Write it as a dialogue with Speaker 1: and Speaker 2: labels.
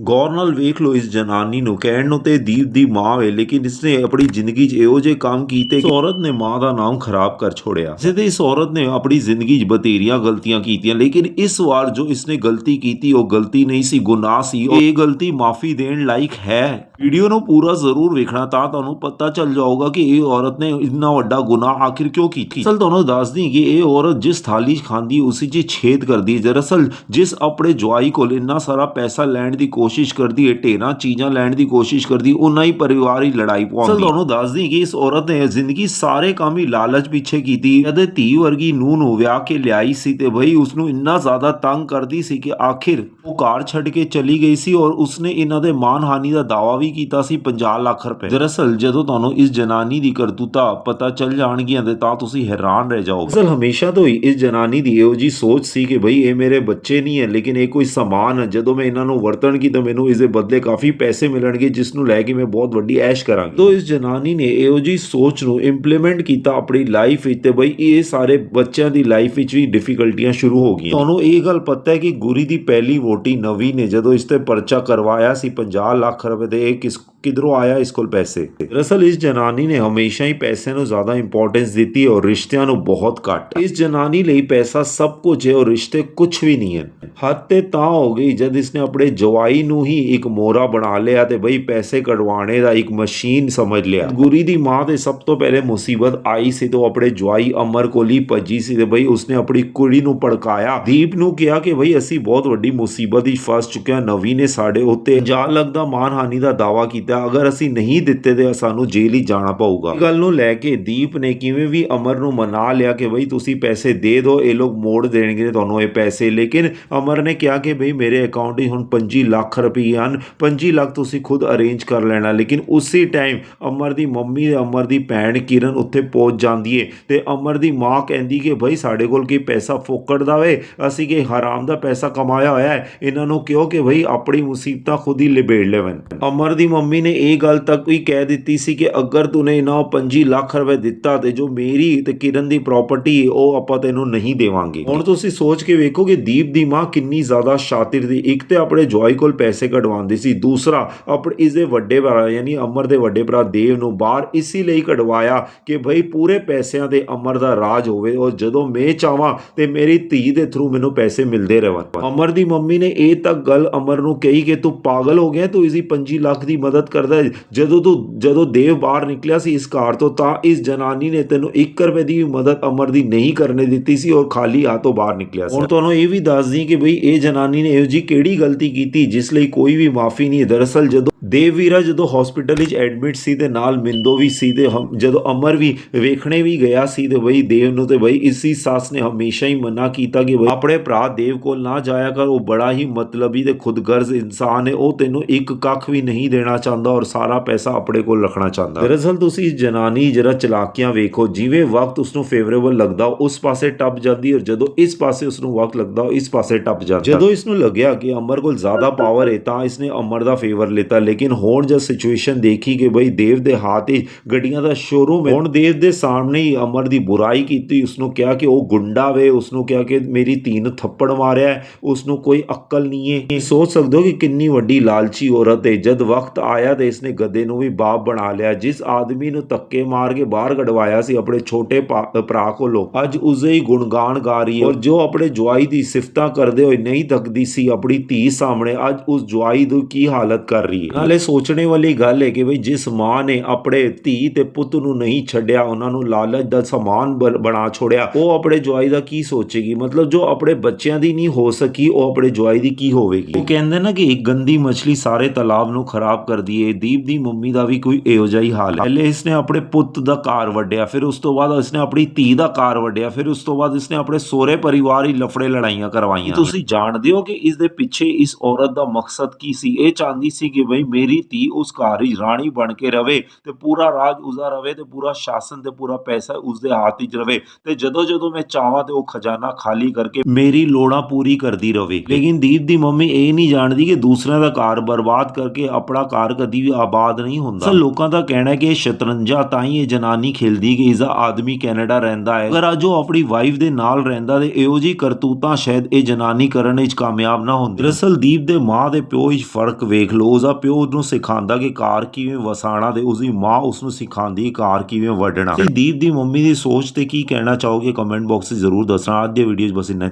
Speaker 1: ਗੌਰ ਨਾਲ ਵੇਖ ਲਓ ਇਸ ਜਨਾਨੀ ਨੂੰ ਕਹਿਣ ਨੂੰ ਤੇ ਦੀਪ ਦੀ ਮਾਂ ਵੇ ਲੇਕਿਨ ਇਸਨੇ ਆਪਣੀ ਜ਼ਿੰਦਗੀ 'ਚ ਇਹੋ ਜਿਹੇ ਕੰਮ ਕੀਤੇ ਕਿ ਔਰਤ ਨੇ ਮਾਂ ਦਾ ਨਾਮ ਖਰਾਬ ਕਰ ਛੋੜਿਆ। ਜਿੱਦੇ ਇਸ ਔਰਤ ਨੇ ਆਪਣੀ ਜ਼ਿੰਦਗੀ 'ਚ ਬਤੇਰੀਆਂ ਗਲਤੀਆਂ ਕੀਤੀਆਂ ਲੇਕਿਨ ਇਸ ਵਾਰ ਜੋ ਇਸਨੇ ਗਲਤੀ ਕੀਤੀ ਉਹ ਗਲਤੀ ਨਹੀਂ ਸੀ ਗੁਨਾਹ ਸੀ ਉਹ ਇਹ ਗਲਤੀ ਮਾਫੀ ਦੇਣ ਲਾਇਕ ਹੈ। ਵੀਡੀਓ ਨੂੰ ਪੂਰਾ ਜ਼ਰੂਰ ਵੇਖਣਾ ਤਾਂ ਤੁਹਾਨੂੰ ਪਤਾ ਚੱਲ ਜਾਊਗਾ ਕਿ ਇਹ ਔਰਤ ਨੇ ਇੰਨਾ ਵੱਡਾ ਗੁਨਾਹ ਆਖਿਰ ਕਿਉਂ ਕੀਤੀ। ਅਸਲ ਤੁਹਾਨੂੰ ਦੱਸਦੀ ਕਿ ਇਹ ਔਰਤ ਜਿਸ ਥਾਲੀ 'ਚ ਖਾਂਦੀ ਉਸੇ 'ਚ ਛੇਦ ਕਰਦੀ ਦਰਅਸਲ ਜਿਸ ਆਪਣੇ ਜਵਾਈ ਕੋਲ ਇੰਨਾ ਸਾਰਾ ਪੈਸਾ ਲੈਣ ਦੀ ਕੋਸ਼ਿਸ਼ ਕਰਦੀ ਹੈ ਢੇਰਾਂ ਚੀਜ਼ਾਂ ਲੈਣ ਦੀ ਕੋਸ਼ਿਸ਼ ਕਰਦੀ ਉਹਨਾਂ ਹੀ ਪਰਿਵਾਰ ਹੀ ਲੜਾਈ ਪਵਾਉਂਦੀ ਅਸਲ ਤੁਹਾਨੂੰ ਦੱਸਦੀ ਕਿ ਇਸ ਔਰਤ ਨੇ ਜ਼ਿੰਦਗੀ ਸਾਰੇ ਕੰਮ ਹੀ ਲਾਲਚ ਪਿੱਛੇ ਕੀਤੀ। ਇਹਦੇ ਧੀ ਵਰਗੀ ਨੂੰਹ ਨੂੰ ਵਿਆਹ ਕੇ ਲਿਆਈ ਸੀ ਤੇ ਬਈ ਉਸ ਨੂੰ ਇੰਨਾ ਜ਼ਿਆਦਾ ਤੰਗ ਕਰਦੀ ਸੀ ਕਿ ਆਖਿਰ ਉਹ ਘਰ ਛੱਡ ਕੇ ਚਲੀ ਗਈ ਸੀ ਔਰ ਉਸਨੇ ਇਹਨਾਂ ਦੇ ਮਾਨਹਾਨੀ ਦਾ ਦਾਵਾ ਵੀ ਕੀਤਾ ਸੀ 50 ਲੱਖ ਰੁਪਏ। ਦਰਅਸਲ ਜਦੋਂ ਤੁਹਾਨੂੰ ਇਸ ਜਨਾਨੀ ਦੀ ਕਰਤੂਤਾ ਪਤਾ ਚੱਲ ਜਾਣਗੀਆਂ ਤੇ ਤਾਂ ਤੁਸੀਂ ਹੈਰਾਨ ਰਹਿ ਜਾਓਗੇ। ਅਸਲ ਹਮੇਸ਼ਾ ਤੋਂ ਹੀ ਇਸ ਜਨਾਨੀ ਦੀ ਇਹੋ ਜੀ ਸੋਚ ਸੀ ਕਿ ਬਈ ਇਹ ਮੇਰੇ ਬੱਚੇ ਨਹੀਂ ਹੈ ਲੇਕਿਨ ਇਹ ਕੋਈ ਸਮਾਨ ਹੈ। ਜਦੋਂ ਮੈਂ ਇਹਨਾਂ ਨੂੰ ਵਰਤਣਗੀ ਤਾਂ ਮੈਨੂੰ ਇਸ ਦੇ ਬਦਲੇ ਕਾਫੀ ਪੈਸੇ ਮਿਲਣਗੇ ਜਿਸ ਨੂੰ ਲੈ ਕੇ ਮੈਂ ਬਹੁਤ ਵੱਡੀ ਐਸ਼ ਕਰਾਂਗੀ। ਤੋਂ ਇਸ ਜਨਾਨੀ ਨੇ ਇਹੋ ਜੀ ਸੋਚ ਨੂੰ ਇੰਪਲੀਮੈਂਟ ਕੀਤਾ ਆਪਣੀ ਲਾਈਫ ਵਿੱਚ ਤੇ ਬਈ ਇਹ ਸਾਰੇ ਬੱਚਿਆਂ ਦੀ ਲਾਈਫ ਵਿੱਚ ਵੀ ਡਿਫਿਕਲਟੀਆਂ ਸ਼ੁਰੂ ਹੋ ਗਈਆਂ ਤੁਹਾਨੂੰ ਇਹ ਗੱਲ ਪਤਾ ਹੈ ਕਿ ਗੁਰੀ ਦੀ ਪਹਿਲੀ ਵੋਟੀ ਨਵੀ ਨੇ ਜਦੋਂ ਇਸ ਤੇ ਪਰਚਾ ਕਰਵਾਇਆ ਸੀ 50 ਲੱਖ ਰੁਪਏ ਦੇ ਇਹ ਕਿਧਰੋਂ ਆਇਆ ਇਸ ਕੋਲ ਪੈਸੇ? ਦਰਅਸਲ ਇਸ ਜਨਾਨੀ ਨੇ ਹਮੇਸ਼ਾ ਹੀ ਪੈਸੇ ਨੂੰ ਜ਼ਿਆਦਾ ਇੰਪੋਰਟੈਂਸ ਦਿੱਤੀ ਔਰ ਰਿਸ਼ਤਿਆਂ ਨੂੰ ਬਹੁਤ ਘੱਟ। ਇਸ ਜਨਾਨੀ ਲਈ ਪੈਸਾ ਸਭ ਕੁਝ ਹੈ ਔਰ ਰਿਸ਼ਤੇ ਕੁਝ ਵੀ ਨਹੀਂ ਹੈ ਹੱਦ ਤੇ ਤਾਂ ਹੋ ਗਈ ਜਦ ਇਸਨੇ ਆਪਣੇ ਜਵਾਈ ਨੂੰ ਹੀ ਇੱਕ ਮੋਰਾ ਬਣਾ ਲਿਆ ਤੇ ਬਈ ਪੈਸੇ ਕਢਵਾਣੇ ਦਾ ਇੱਕ ਮਸ਼ੀਨ ਸਮਝ ਲਿਆ। ਗੁਰੀ ਦੀ ਮਾਂ ਤੇ ਸਭ ਤੋਂ ਪਹਿਲੇ ਮੁਸੀਬਤ ਆਈ ਸੀ ਤੇ ਆਪਣੇ ਜਵਾਈ ਅਮਰ ਕੋਲ ਹੀ ਭੱਜੀ ਸੀ ਤੇ ਬਈ ਉਸਨੇ ਆਪਣੀ ਕੁੜੀ ਨੂੰ ਭੜਕਾਇਆ। ਦੀਪ ਨੂੰ ਕਿਹਾ ਕਿ ਬਈ ਅਸੀਂ ਬਹੁਤ ਵੱਡੀ ਮੁਸੀਬਤ ਵਿੱਚ ਫਸ ਚੁੱਕੇ ਹਾਂ। ਨਵੀ ਨੇ ਸਾਡੇ ਉੱਤੇ ਜਾ ਲੱਗਦਾ ਮਾਨਹਾਨੀ ਦਾ ਦਾਵਾ ਕੀਤਾ। ਅਗਰ ਅਸੀਂ ਨਹੀਂ ਦਿੱਤੇ ਤੇ ਸਾਨੂੰ ਜੇਲ੍ਹ ਹੀ ਜਾਣਾ ਪਊਗਾ। ਗੱਲ ਨੂੰ ਲੈ ਕੇ ਦੀਪ ਨੇ ਕਿਵੇਂ ਵੀ ਅਮਰ ਨੂੰ ਮਨਾ ਲਿਆ ਕਿ ਬਈ ਤੁਸੀਂ ਪੈਸੇ ਦੇ ਦਿਓ, ਇਹ ਲੋਕ ਮੋੜ ਦੇਣਗੇ ਤੁਹਾਨੂੰ ਇਹ ਪੈਸੇ। ਲੇਕਿਨ ਅਮਰ ਨੇ ਕਿਹਾ ਕਿ ਬਈ ਮੇਰੇ ਅਕਾਊਂਟ 'ਚ ਹੁਣ 25 ਲੱਖ ਰੁਪਏ ਹਨ 25 ਲੱਖ ਤੁਸੀਂ ਖੁਦ ਅਰੇਂਜ ਕਰ ਲੈਣਾ। ਲੇਕਿਨ ਉਸੇ ਟਾਈਮ ਅਮਰ ਦੀ ਮੰਮੀ ਤੇ ਅਮਰ ਦੀ ਭੈਣ ਕਿਰਨ ਉੱਥੇ ਪਹੁੰਚ ਜਾਂਦੀ ਏ ਤੇ ਅਮਰ ਦੀ ਮਾਂ ਕਹਿੰਦੀ ਕਿ ਬਈ ਸਾਡੇ ਕੋਲ ਕੀ ਪੈਸਾ ਫੋਕੜ ਦਾ ਵੇ? ਅਸੀਂ ਕਿ ਹਰਾਮ ਦਾ ਪੈਸਾ ਕਮਾਇਆ ਹੋਇਆ ਹੈ ਇਹਨਾਂ ਨੂੰ ਕਿਉਂ ਕਿ ਬਈ ਆਪਣੀ ਮੁਸੀਬਤਾਂ ਖੁਦ ਹੀ ਲਿਬੇੜ ਲੈਵਨ ਅਮਰ ਦੀ ਮੰਮੀ ਨੇ ਇਹ ਗੱਲ ਤੱਕ ਵੀ ਕਹਿ ਦਿੱਤੀ ਸੀ ਕਿ ਅਗਰ ਤੂਨੇ ਇਹਨਾਂ ਨੂੰ 25 ਲੱਖ ਰੁਪਏ ਦਿੱਤਾ ਤੇ ਜੋ ਮੇਰੀ ਤੇ ਕਿਰਨ ਦੀ ਪ੍ਰਾਪਰਟੀ ਉਹ ਆਪਾਂ ਤੈਨੂੰ ਨਹੀਂ ਦੇਵਾਂਗੇ। ਹੁਣ ਤੁਸੀਂ ਸੋਚ ਕੇ ਵੇਖੋ ਕਿ ਦੀਪ ਦੀ ਮਾਂ ਕਿੰਨੀ ਜ਼ਿਆਦਾ ਸ਼ਾਤਿਰ ਦੀ ਇੱਕ ਤੇ ਆਪਣੇ ਜਵਾਈ ਕੋਲ ਪੈਸੇ ਕਢਵਾਉਂਦੀ ਸੀ, ਦੂਸਰਾ ਆਪਣੇ ਇਸ ਦੇ ਵੱਡੇ ਭਰਾ ਯਾਨੀ ਅਮਰ ਦੇ ਵੱਡੇ ਭਰਾ ਦੇਵ ਨੂੰ ਬਾਹਰ ਇਸੇ ਲਈ ਕਢਵਾਇਆ ਕਿ ਭਈ ਪੂਰੇ ਪੈਸਿਆਂ ਤੇ ਅਮਰ ਦਾ ਰਾਜ ਹੋਵੇ ਔਰ ਜਦੋਂ ਮੈਂ ਚਾਹਾਂ ਤੇ ਮੇਰੀ ਧੀ ਦੇ ਥਰੂ ਮੈਨੂੰ ਪੈਸੇ ਮਿਲਦੇ ਰਹਿਣ। ਅਮਰ ਦੀ ਮੰਮੀ ਨੇ ਇਹ ਤੱਕ ਗੱਲ ਅਮਰ ਨੂੰ ਕਹੀ ਕਿ ਤੂੰ ਪਾਗਲ ਹੋ ਗਿਆ, ਤੂੰ ਇਸੀ 25 ਲੱਖ ਦੀ ਮਦਦ ਕਰਦਾ ਜਦੋਂ ਤੂੰ ਜਦੋਂ ਦੇਵ ਬਾਹਰ ਨਿਕਲਿਆ ਸੀ ਇਸ ਘਰ ਤੋਂ, ਤਾਂ ਇਸ ਜਨਾਨੀ ਨੇ ਤੈਨੂੰ 1 ਰੁਪਏ ਦੀ ਮਦਦ ਅਮਰ ਦੀ ਨਹੀਂ ਕਰਨੇ ਦਿੱਤੀ ਸੀ ਔਰ ਖਾਲੀ ਹੱਥੋਂ ਬਾਹਰ ਨਿਕਲਿਆ ਸੀ। ਹੁਣ ਤੁਹਾਨੂੰ ਇਹ ਵੀ ਦੱਸਦੀ ਕਿ ਬਈ ਇਹ ਜਨਾਨੀ ਨੇ ਇਹੋ ਜੀ ਕਿਹੜੀ ਗਲਤੀ ਕੀਤੀ ਜਿਸ ਲਈ ਕੋਈ ਵੀ ਮਾਫੀ ਨਹੀਂ ਹੈ। ਦਰਅਸਲ ਜਦੋਂ ਦੇਵਵੀਰਾ ਜਦੋਂ ਹਸਪੀਟਲ ਵਿੱਚ ਐਡਮਿਟ ਸੀ ਤੇ ਨਾਲ ਮਿੰਦੋ ਵੀ ਸੀ ਤੇ ਜਦੋਂ ਅਮਰ ਵੀ ਵੇਖਣੇ ਵੀ ਗਿਆ ਸੀ ਤੇ ਬਈ ਦੇਵ ਨੂੰ ਤੇ ਬਈ ਇਸੀ ਸੱਸ ਨੇ ਹਮੇਸ਼ਾ ਹੀ ਮਨਾ ਕੀਤਾ ਕਿ ਬਈ ਆਪਣੇ ਭਰਾ ਦੇਵ ਕੋਲ ਨਾ ਜਾਇਆ ਕਰ। ਉਹ ਬੜਾ ਹੀ ਮਤਲਬੀ ਤੇ ਖੁਦਗਰਜ਼ ਇਨਸਾਨ ਹੈ। ਉਹ ਤੈਨੂੰ ਇੱਕ ਕੱਖ ਵੀ ਨਹੀਂ ਦੇਣਾ ਚਾਹੁੰਦਾ। ਔਰ ਸਾਰਾ ਪੈਸਾ ਆਪਣੇ ਕੋਲ ਰੱਖਣਾ ਚਾਹੁੰਦਾ। ਦਰਅਸਲ ਤੁਸੀਂ ਜਨਾਨੀ ਜਰਾ ਚਲਾਕੀਆਂ ਵੇਖੋ ਜਿਵੇਂ ਵਕਤ ਉਸ ਨੂੰ ਫੇਵਰੇਬਲ ਲੱਗਦਾ ਉਸ ਪਾਸੇ ਟੱਪ ਜਾਂਦੀ ਔਰ ਜਦੋਂ ਇਸ ਪਾਸੇ ਉਸ ਨੂੰ ਵਕਤ ਲੱਗਦਾ ਇਸ ਪਾਸੇ ਟੱਪ ਜਾਂਦਾ। ਜਦੋਂ ਇਸ ਨੂੰ ਲੱਗਿਆ ਕਿ ਅਮਰ ਕੋਲ ਜ਼ਿਆਦਾ ਪਾਵਰ ਹੈ ਤਾਂ ਇਸਨੇ ਅਮਰ ਦਾ ਫੇਵਰ ਲਿੱਤਾ। ਲੇਕਿਨ ਹੁਣ ਜਦ ਸਿਚੁਏਸ਼ਨ ਦੇਖੀ ਕਿ ਬਈ ਦੇਵ ਦੇ ਹੱਥ 'ਚ ਗੱਡੀਆਂ ਦਾ ਸ਼ੋਰੂਮ ਹੈ ਹੁਣ ਦੇਵ ਦੇ ਸਾਹਮਣੇ ਹੀ ਅਮਰ ਦੀ ਬੁਰਾਈ ਕੀਤੀ ਉਸ ਨੂੰ ਕਿਹਾ ਕਿ ਉਹ ਗੁੰਡਾ ਵੇ ਉਸ ਨੂੰ ਕਿਹਾ ਕਿ ਮੇਰੀ ਧੀ ਨੂੰ ਥੱਪੜ ਮਾਰਿਆ ਹੈ, ਉਸ ਨੂੰ ਕੋਈ ਅਕਲ ਨਹੀਂ ਹੈ ਸੋਚ ਸਕਦੇ ਹੋ ਕਿ ਕਿੰਨੀ ਵੱਡੀ ਲਾਲਚੀ ਔਰਤ ਹੈ ਜਦ ਵਕਤ ਆਇਆ ਤੇ ਇਸਨੇ ਗੱਦੇ ਨੂੰ ਵੀ ਬਾਪ ਬਣਾ ਲਿਆ। ਜਿਸ ਆਦਮੀ ਨੂੰ ਧੱਕੇ ਮਾਰ ਕੇ ਬਾਹਰ ਕਢਵਾਇਆ ਸੀ, ਆਪਣੇ ਛੋਟੇ ਭਰਾ ਕੋਲੋਂ। ਅੱਜ ਉਸਦੇ ਹੀ ਗੁਣਗਾਨ ਗਾ ਰਹੀ ਹੈ। ਔਰ ਜੋ ਆਪਣੇ ਜਵਾਈ ਦੀ ਸਿਫਤਾਂ ਕਰਦੇ ਹੋਏ ਨਹੀਂ ਤੱਕਦੀ ਸੀ, ਆਪਣੀ ਧੀ ਸਾਹਮਣੇ ਅੱਜ ਉਸ ਜਵਾਈ ਦੀ ਕੀ ਹਾਲਤ ਕਰ ਰਹੀ ਹੈ? ਨਾਲੇ ਸੋਚਣੇ ਵਾਲੀ ਗੱਲ ਹੈ ਕਿ ਬਈ ਜਿਸ ਮਾਂ ਨੇ ਆਪਣੇ ਧੀ ਤੇ ਪੁੱਤ ਨੂੰ ਨਹੀਂ ਛੱਡਿਆ, ਉਹਨਾਂ ਨੂੰ ਲਾਲਚ ਦਾ ਸਮਾਨ ਬਣਾ ਛੋੜਿਆ, ਉਹ ਆਪਣੇ ਜਵਾਈ ਦਾ ਕੀ ਸੋਚੇਗੀ? ਮਤਲਬ ਜੋ ਆਪਣੇ ਬੱਚਿਆਂ ਦੀ ਨਹੀਂ ਹੋ ਸਕੀ, ਉਹ ਆਪਣੇ ਜਵਾਈ ਦੀ ਕੀ ਹੋਵੇਗੀ? ਉਹ ਕਹਿੰਦੇ ਨਾ ਕਿ ਇੱਕ ਗੰਦੀ ਮੱਛਲੀ ਸਾਰੇ ਤਾਲਾਬ ਨੂੰ ਖਰਾਬ ਕਰਦੀ ਏ ਦੀਪ ਦੀ ਮੰਮੀ ਦਾ ਵੀ ਕੋਈ ਇਹੋ ਜਿਹਾ ਹੀ ਹਾਲ ਹੈ। ਪਹਿਲੇ ਇਸਨੇ ਆਪਣੇ ਪੁੱਤ ਦਾ ਘਰ ਵੱਢਿਆ, ਫਿਰ ਉਸ ਤੋਂ ਬਾਅਦ ਇਸਨੇ ਆਪਣੀ ਧੀ ਦਾ ਕਾਰ ਵੱਢਿਆ, ਫਿਰ ਉਸ ਤੋਂ ਬਾਅਦ ਇਸਨੇ ਆਪਣੇ ਸੋਹਰੇ ਪਰਿਵਾਰ ਹੀ ਲਫੜੇ ਲੜਾਈਆਂ ਕਰਵਾਈਆਂ। ਤੁਸੀਂ ਜਾਣਦੇ ਹੋ ਕਿ ਇਸ ਦੇ ਪਿੱਛੇ ਇਸ ਔਰਤ ਦਾ ਮਕਸਦ ਕੀ ਸੀ? ਇਹ ਚਾਹੁੰਦੀ ਸੀ ਕਿ ਬਈ ਮੇਰੀ ਧੀ ਉਸ ਘਰ ਵਿੱਚ ਰਾਣੀ ਬਣ ਕੇ ਰਵੇ ਤੇ ਪੂਰਾ ਰਾਜ ਉਸਦਾ ਰਵੇ ਤੇ ਪੂਰਾ ਸ਼ਾਸਨ ਤੇ ਪੂਰਾ ਪੈਸਾ ਉਸਦੇ ਹੱਥ ਵਿੱਚ ਰਵੇ ਤੇ ਜਦੋਂ ਜਦੋਂ ਮੈਂ ਚਾਹਾਂ ਤੇ ਉਹ ਖਜ਼ਾਨਾ ਖਾਲੀ ਕਰਕੇ ਮੇਰੀ ਲੋੜਾਂ ਪੂਰੀ ਕਰਦੀ ਰਵੇ। ਲੇਕਿਨ ਦੀਪ ਦੀ ਮੰਮੀ ਇਹ ਨਹੀਂ ਜਾਣਦੀ ਕਿ ਦੂਸਰਿਆਂ ਦਾ ਘਰ ਬਰਬਾਦ ਕਰਕੇ ਆਪਣਾ ਕਾਰ ਕਦੀ ਵੀ ਆਬਾਦ ਨਹੀਂ ਹੁੰਦਾ। ਸੋ ਲੋਕਾਂ ਦਾ ਕਹਿਣਾ ਹੈ ਕਿ ਇਹ ਸ਼ਤਰੰਜਾ, ਤਾਂ ਹੀ ਇਹ ਜਨਾਨੀ ਖੇਲਦੀ ਕਿ ਇਸਦਾ ਆਦਮੀ ਕੈਨੇਡਾ ਰਹਿੰਦਾ ਹੈ। ਅਗਰ ਅੱਜ ਉਹ ਆਪਣੀ ਵਾਈਫ ਦੇ ਨਾਲ ਰਹਿੰਦਾ ਤੇ ਇਹੋ ਜੀ ਕਰਤੂਤਾਂ ਸ਼ਾਇਦ ਇਹ ਜਨਾਨੀ ਕਰਨ ਵਿੱਚ ਕਾਮਯਾਬ ਨਾ ਹੁੰਦੀ। ਦਰਅਸਲ ਦੀਪ ਦੇ ਮਾਂ ਦੇ ਪਿਓ ਵਿੱਚ ਫ਼ਰਕ ਵੇਖ ਲਓ। ਉਸਦਾ ਪਿਓ ਉਹਨੂੰ ਸਿਖਾਉਂਦਾ ਕਿ ਕਾਰ ਕਿਵੇਂ ਵਸਾਣਾ ਤੇ ਉਸਦੀ ਮਾਂ ਉਸਨੂੰ ਸਿਖਾਉਂਦੀ ਕਾਰ ਕਿਵੇਂ ਵੱਢਣਾ। ਦੀਪ ਦੀ ਮੰਮੀ ਦੀ ਸੋਚ ਤੇ ਕੀ ਕਹਿਣਾ ਚਾਹੋਗੇ? ਕਮੈਂਟ ਬਾਕਸ 'ਚ ਜ਼ਰੂਰ ਦੱਸਣਾ। ਅੱਜ ਦੀ ਵੀਡੀਓ 'ਚ ਬਸ ਇੰਨਾ